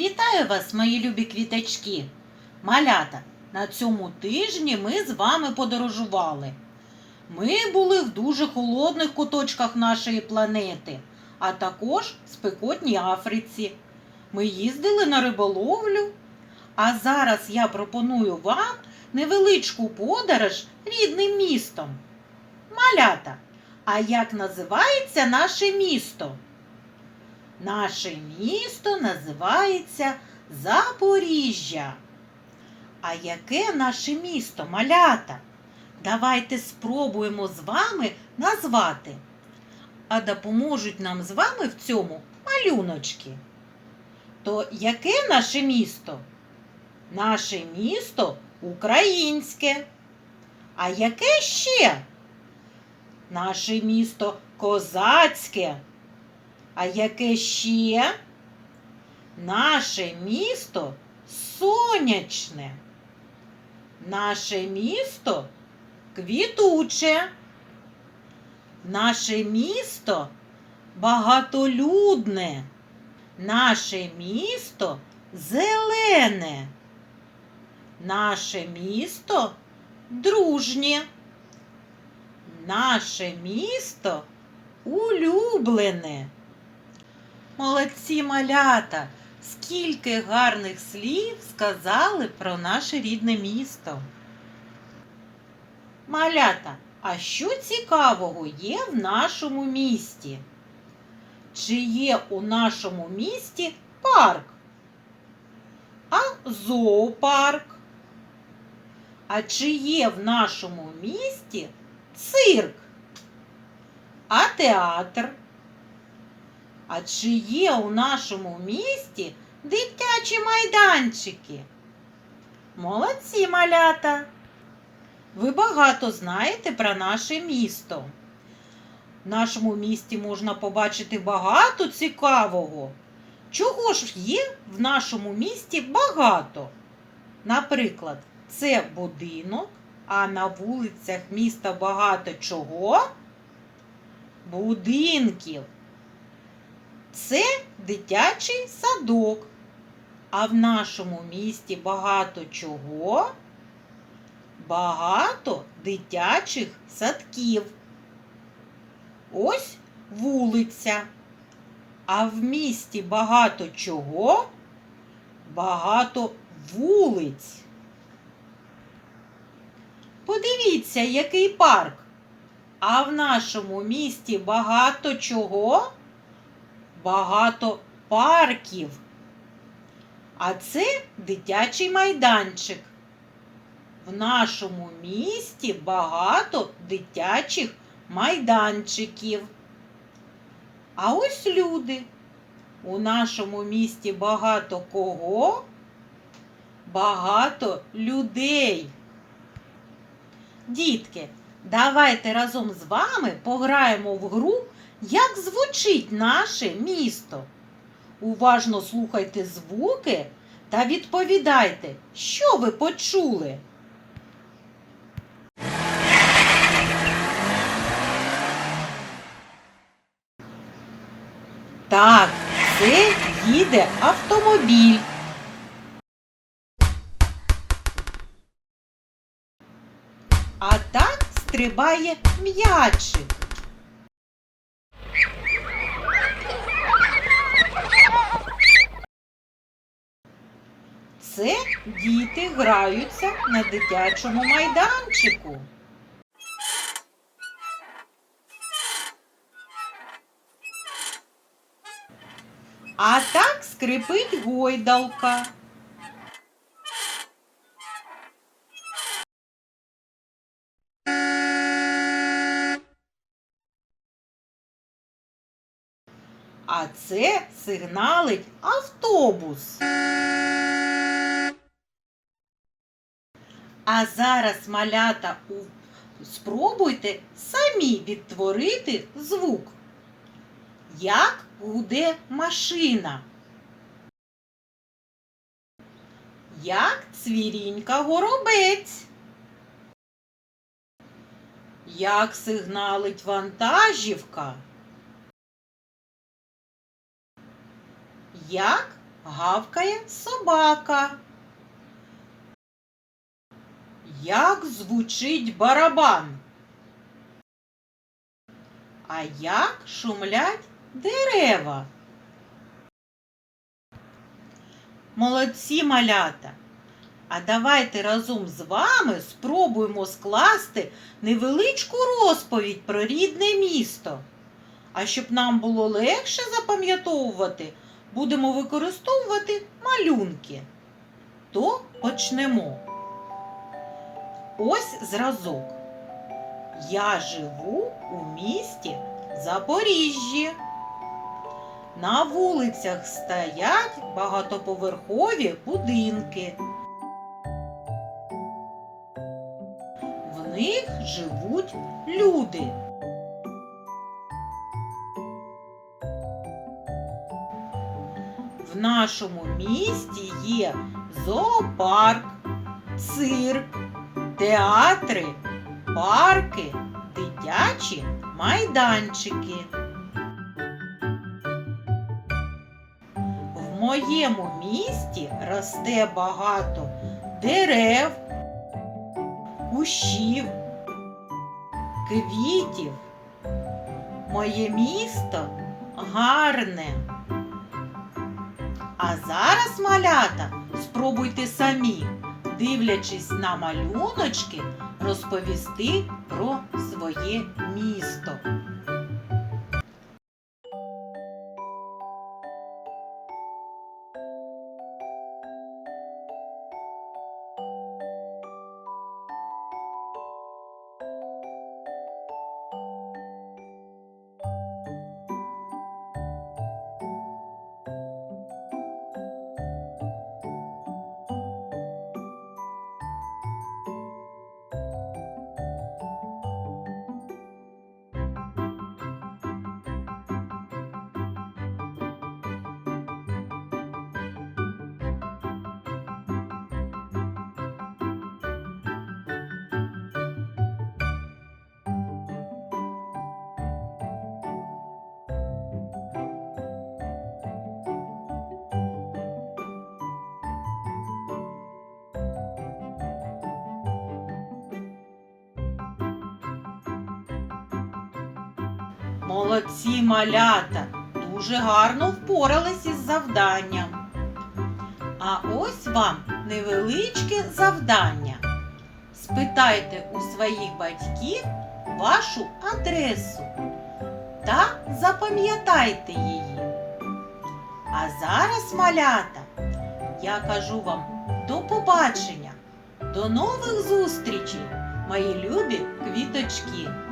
Вітаю вас, мої любі квіточки. Малята, на цьому тижні ми з вами подорожували. Ми були в дуже холодних куточках нашої планети, а також в спекотній Африці. Ми їздили на риболовлю. А зараз я пропоную вам невеличку подорож рідним містом. Малята, а як називається наше місто? Наше місто називається Запоріжжя. А яке наше місто, малята? Давайте спробуємо з вами назвати. А допоможуть нам з вами в цьому малюночки. То яке наше місто? Наше місто українське. А яке ще? Наше місто козацьке. А яке ще? Наше місто сонячне. Наше місто квітуче. Наше місто багатолюдне. Наше місто зелене. Наше місто дружнє. Наше місто улюблене. Молодці малята! Скільки гарних слів сказали про наше рідне місто. Малята, а що цікавого є в нашому місті? Чи є у нашому місті парк? А зоопарк? А чи є в нашому місті цирк? А театр? А чи є у нашому місті дитячі майданчики? Молодці малята! Ви багато знаєте про наше місто. В нашому місті можна побачити багато цікавого. Чого ж є в нашому місті багато? Наприклад, це будинок, а на вулицях міста багато чого? Будинків. Це дитячий садок. А в нашому місті багато чого? Багато дитячих садків. Ось вулиця. А в місті багато чого? Багато вулиць. Подивіться, який парк. А в нашому місті багато чого? Багато парків. А це дитячий майданчик. В нашому місті багато дитячих майданчиків. А ось люди. У нашому місті багато кого? Багато людей. Дітки, давайте разом з вами пограємо в гру, як звучить наше місто. Уважно слухайте звуки та відповідайте, що ви почули. Так, це їде автомобіль. А так стрибає м'ячик. Це діти граються на дитячому майданчику. А так скрипить гойдалка. А це сигналить автобус. А зараз малята спробуйте самі відтворити звук. Як гуде машина? Як цвірінька горобець? Як сигналить вантажівка? Як гавкає собака? Як звучить барабан? А як шумлять дерева? Молодці малята! А давайте разом з вами спробуємо скласти невеличку розповідь про рідне місто. А щоб нам було легше запам'ятовувати, будемо використовувати малюнки. То почнемо. Ось зразок. Я живу у місті Запоріжжі. На вулицях стоять багатоповерхові будинки. В них живуть люди. В нашому місті є зоопарк, цирк, театри, парки, дитячі майданчики. В моєму місті росте багато дерев, кущів, квітів. Моє місто гарне. А зараз, малята, спробуйте самі, дивлячись на малюночки, розповісти про своє місто. Молодці малята, дуже гарно впорались із завданням. А ось вам невеличке завдання. Спитайте у своїх батьків вашу адресу та запам'ятайте її. А зараз, малята, я кажу вам до побачення, до нових зустрічей, мої любі квіточки.